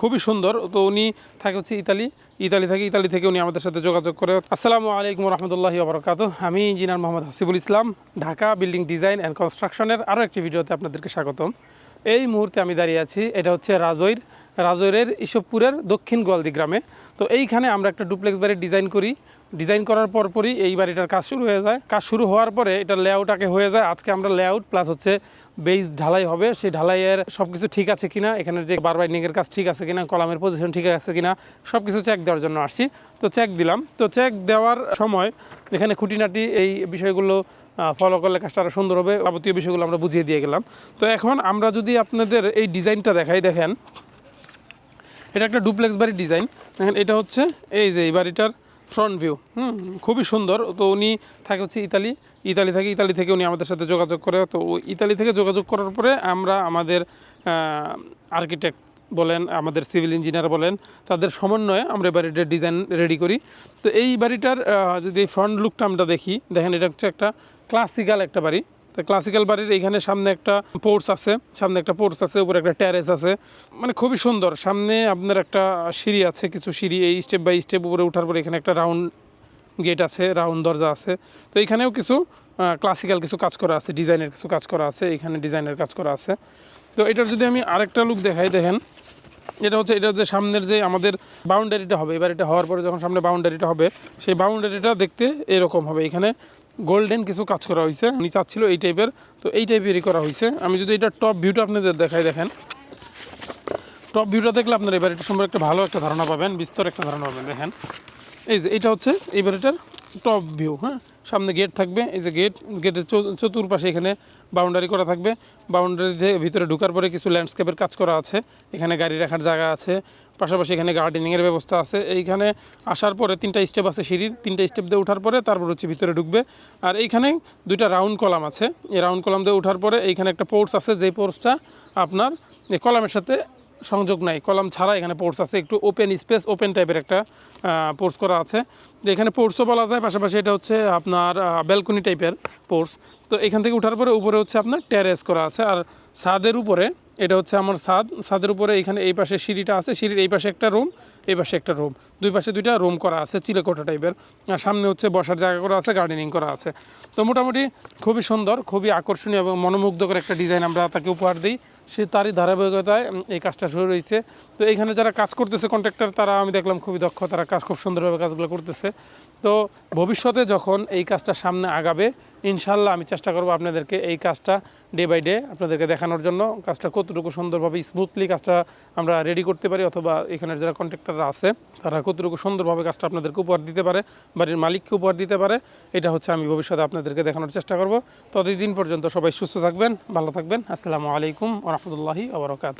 খুবই সুন্দর। তো উনি থাকে হচ্ছে ইতালি ইতালি থেকে ইতালি থেকে উনি আমাদের সাথে যোগাযোগ করে। আসসালামু আলাইকুম রহমতুল্লাহি বরকাত আমি engineer Mohammad Hasibul Islam, Dhaka building design and কনস্ট্রাকশনের আরও একটি ভিডিওতে আপনাদেরকে স্বাগতম। এই মুহূর্তে আমি দাঁড়িয়ে আছি, এটা হচ্ছে রাজৈর রাজৈরের ইসবপুরের দক্ষিণ গোয়ালদি গ্রামে। তো এইখানে আমরা একটা ডুপ্লেক্স বাড়ির ডিজাইন করি। ডিজাইন করার পরপরই এই বাড়িটার কাজ শুরু হয়ে যায়। কাজ শুরু হওয়ার পরে এটা লেআউট আগে হয়ে যায়। আজকে আমরা লেআউট প্লাস হচ্ছে বেস ঢালাই হবে। সেই ঢালাইয়ের সব কিছু ঠিক আছে কিনা, এখানের যে বার বাইন্ডিংয়ের কাজ ঠিক আছে কিনা, কলামের পজিশন ঠিক আছে কিনা সব কিছু চেক দেওয়ার জন্য আসছি। তো চেক দিলাম। তো চেক দেওয়ার সময় এখানে খুঁটিনাটি এই বিষয়গুলো ফলো করলে কাজটা আরও সুন্দর হবে। যাবতীয় বিষয়গুলো আমরা বুঝিয়ে দিয়ে গেলাম। তো এখন আমরা যদি আপনাদের এই ডিজাইনটা দেখাই, দেখেন। এটা একটা ডুপ্লেক্স বাড়ির ডিজাইন। দেখেন, এটা হচ্ছে এই যে এই বাড়িটার ফ্রন্ট ভিউ হুম, খুবই সুন্দর। তো উনি থাকে হচ্ছে ইতালি ইতালি থেকে ইতালি থেকে উনি আমাদের সাথে যোগাযোগ করে। তো ইতালি থেকে যোগাযোগ করার পরে আমরা আমাদের আর্কিটেক্ট বলেন, আমাদের সিভিল ইঞ্জিনিয়ার বলেন, তাদের সমন্বয়ে আমরা বাড়িটার ডিজাইন রেডি করি। তো এই বাড়িটার যদি ফ্রন্ট লুকটা আমরা দেখি, দেখেন এটা হচ্ছে একটা ক্লাসিক্যাল একটা বাড়ি। তো ক্লাসিক্যাল বাড়ির এখানে সামনে একটা পোর্টস আছে, সামনে একটা পোর্টস আছে, উপরে একটা ট্যারেস আছে। মানে খুবই সুন্দর। সামনে আপনার একটা সিঁড়ি আছে, কিছু সিঁড়ি, এই স্টেপ বাই স্টেপ উপরে ওঠার পরে এখানে একটা রাউন্ড গেট আছে রাউন্ড দরজা আছে। তো এখানেও কিছু ক্লাসিক্যাল কিছু কাজ করা আছে ডিজাইনের কিছু কাজ করা আছে, এখানে ডিজাইনের কাজ করা আছে। তো এটার যদি আমি আরেকটা লুক দেখাই, দেখেন, এটা হচ্ছে, এটা যে সামনের যে আমাদের বাউন্ডারিটা হবে। এবার এটা হওয়ার পরে যখন সামনে বাউন্ডারিটা হবে, সেই বাউন্ডারিটা দেখতে এরকম হবে। এখানে গোল্ডেন কিছু কাজ করা হয়েছে। উনি চাচ্ছিল এই টাইপের তো এই টাইপেরই করা হয়েছে। আমি যদি এটা টপ ভিউটা আপনাদের দেখাই, দেখেন। টপ ভিউটা দেখলে আপনার এবার এটা সম্পর্কে একটা ভালো একটা ধারণা পাবেন, বিস্তর একটা ধারণা পাবেন, দেখেন। এই যে এটা হচ্ছে এই এটার টপ ভিউ হ্যাঁ? সামনে গেট থাকবে, এই যে গেট গেটের চতুর্পাশে এখানে বাউন্ডারি করা থাকবে। বাউন্ডারিতে ভিতরে ঢোকার পরে কিছু ল্যান্ডস্কেপের কাজ করা আছে। এখানে গাড়ি রাখার জায়গা আছে। পাশাপাশি এখানে গার্ডেনিংয়ের ব্যবস্থা আছে। এইখানে আসার পরে তিনটা স্টেপ আছে সিঁড়ির। তিনটা স্টেপ দিয়ে ওঠার পরে তারপর হচ্ছে ভিতরে ঢুকবে। আর এইখানে দুইটা রাউন্ড কলাম আছে। এই রাউন্ড কলাম দিয়ে ওঠার পরে এইখানে একটা পোর্টস আছে। যেই পোর্টসটা আপনার কলামের সাথে সংযোগ নাই, কলাম ছাড়া এখানে পোর্টস আছে, একটু ওপেন স্পেস ওপেন টাইপের একটা পোর্টস করা আছে। তো এখানে পোর্টসও বলা যায়, পাশাপাশি এটা হচ্ছে আপনার ব্যালকনি টাইপের পোর্টস তো এখান থেকে উঠার পরে উপরে হচ্ছে আপনার ট্যারেস করা আছে, আর ছাদের উপরে, এটা হচ্ছে আমার ছাদ, ছাদের উপরে এখানে এই পাশে সিঁড়িটা আছে, সিঁড়ির এই পাশে একটা রুম এই পাশে একটা রুম দুই পাশে দুইটা রুম করা আছে, চিলেকোঠা টাইপের আর সামনে হচ্ছে বসার জায়গা করা আছে গার্ডেনিং করা আছে। তো মোটামুটি খুবই সুন্দর, খুবই আকর্ষণীয় এবং মনোমুগ্ধকর একটা ডিজাইন আমরা তাকে উপহার দিই। সে তারই ধারাবাহিকতায় এই কাজটা শুরু হয়েছে। তো এখানে যারা কাজ করতেছে কন্ট্রাক্টর তারা আমি দেখলাম খুবই দক্ষ, তারা কাজ খুব সুন্দরভাবে কাজগুলো করতেছে। তো ভবিষ্যতে যখন এই কাজটা সামনে আগাবে ইনশাল্লাহ আমি চেষ্টা করব আপনাদেরকে এই কাজটা ডে বাই ডে আপনাদেরকে দেখানোর জন্য। কাজটা কতটুকু সুন্দরভাবে স্মুথলি কাজটা আমরা রেডি করতে পারি, অথবা এখানের যারা কন্ট্রাক্টররা আছে, তারা কতটুকু সুন্দরভাবে কাজটা আপনাদেরকে উপহার দিতে পারে, বাড়ির মালিককে উপহার দিতে পারে, এটা হচ্ছে আমি ভবিষ্যতে আপনাদেরকে দেখানোর চেষ্টা করব। ততদিন পর্যন্ত সবাই সুস্থ থাকবেন, ভালো থাকবেন। আসসালামু আলাইকুম রহমতুল্লাহি আবরকাত